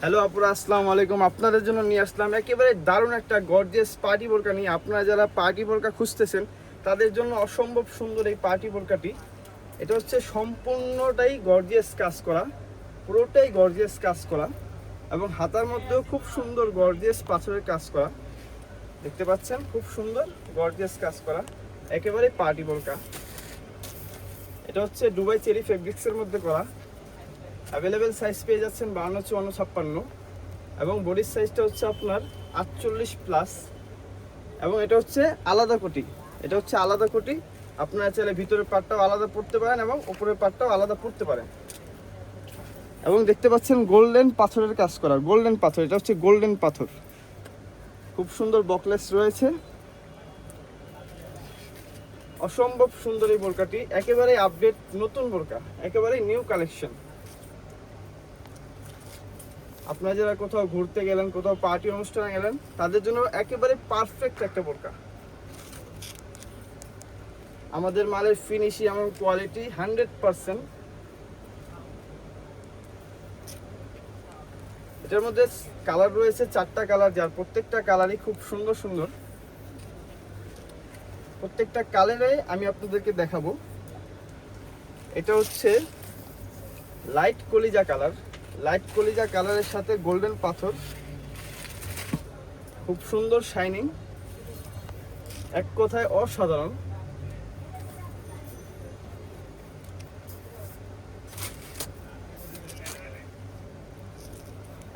Hello আপুরা, আসসালামু আলাইকুম। আপনাদের জন্য নিয়ে আসলাম একেবারে দারুণ একটা গর্জিয়াস পার্টি বোরকা নিয়ে। আপনারা যারা পার্টি বোরকা খুঁজতেছেন, তাদের জন্য অসম্ভব সুন্দর এই পার্টি বোরকাটি এটা হচ্ছে সম্পূর্ণটাই গর্জিয়াস কাজ করা, পুরোটাই গর্জিয়াস কাজ করা এবং হাতার মধ্যেও খুব সুন্দর গর্জিয়াস পাথরের কাজ করা। দেখতে পাচ্ছেন, খুব সুন্দর গর্জিয়াস কাজ করা, একেবারে পার্টি বোরকা এটা হচ্ছে দুবাই চেরি ফেব্রিক্সের মধ্যে করা। অ্যাভেলেবেল সাইজ পেয়ে যাচ্ছেন বাউন্ন চুয়ান্ন, ছাপ্পান্ন। এবং বডির সাইজটা হচ্ছে আপনার আটচল্লিশ প্লাস এবং এটা হচ্ছে আলাদা কোটি। এটা হচ্ছে আলাদা কোটি। আপনারা চাইলে ভিতরের পার্টটাও আলাদা পড়তে পারেন এবং উপরের পার্টটাও আলাদা পড়তে পারেন। এবং দেখতে পাচ্ছেন গোল্ডেন পাথরের কাজ করা। গোল্ডেন পাথর, এটা হচ্ছে গোল্ডেন পাথর। খুব সুন্দর বকলেস রয়েছে। অসম্ভব সুন্দর এই বোরকাটি। একেবারে আপডেট নতুন বোরকা। একেবারে নিউ কালেকশন আপনারা যারা কোথাও ঘুরতে গেলেন, কোথাও পার্টি অনুষ্ঠানে গেলেন, তাদের জন্য একেবারে পারফেক্ট একটা বোরকা। আমাদের মালের ফিনিশিং এবং কোয়ালিটি হান্ড্রেড পারসেন্ট এটার মধ্যে কালার রয়েছে চারটা কালার যার প্রত্যেকটা কালারই খুব সুন্দর সুন্দর। প্রত্যেকটা কালারে আমি আপনাদেরকে দেখাবো। এটা হচ্ছে লাইট কলিজা কালার লাইট কলিজা কালারের সাথে গোল্ডেন পাথর। খুব সুন্দর শাইনিং। এক কথায় অসাধারণ।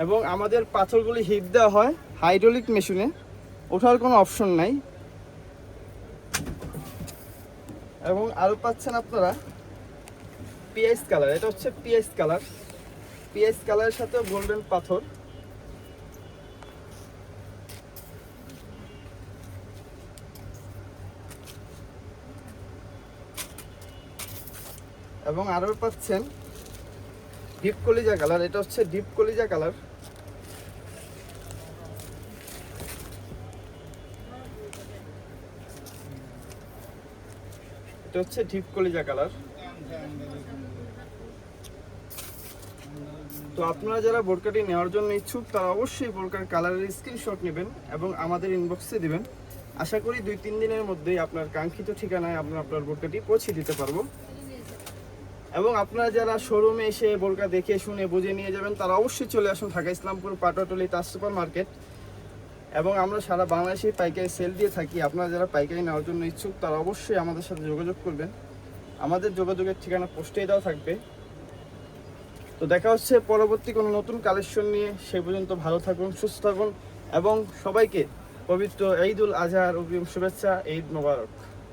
এবং আমাদের পাথরগুলি হিট দেওয়া হয় হাইড্রোলিক মেশিনে। ওঠার কোনো অপশন নাই। এবং আরও পাচ্ছেন আপনারা পিএস কালার। এটা হচ্ছে পিএস কালার। পিএস কালারের সাথে গোল্ডেন পাথর। এবং আরও পাচ্ছেন ডিপ কলিজা কালার। এটা হচ্ছে ডিপ কলিজা কালার। এটা হচ্ছে ডিপ কলিজা কালার। তো আপনারা যারা বোরকাটি নেওয়ার জন্য ইচ্ছুক, তারা অবশ্যই বোরকার কালারের স্ক্রিনশট নেবেন এবং আমাদের ইনবক্সে দিবেন। আশা করি দুই তিন দিনের মধ্যেই আপনার কাঙ্ক্ষিত ঠিকানায় আমরা আপনার বোরকাটি পৌঁছে দিতে পারব। এবং আপনারা যারা শোরুমে এসে বোরকা দেখে শুনে, বুঝে নিয়ে যাবেন, তারা অবশ্যই চলে আসুন ঢাকা ইসলামপুর পাটাটলি তাজ সুপার মার্কেট। এবং আমরা সারা বাংলাদেশে পাইকারি সেল দিয়ে থাকি। আপনারা যারা পাইকারি নেওয়ার জন্য ইচ্ছুক, তারা অবশ্যই আমাদের সাথে যোগাযোগ করবেন। আমাদের যোগাযোগের ঠিকানা পোস্টেই দেওয়া থাকবে। তো দেখা হচ্ছে পরবর্তী কোনো নতুন কালেকশন নিয়ে। সে পর্যন্ত ভালো থাকুন, সুস্থ থাকুন এবং সবাইকে পবিত্র ঈদুল আজহার অগ্রিম শুভেচ্ছা, ঈদ মোবারক।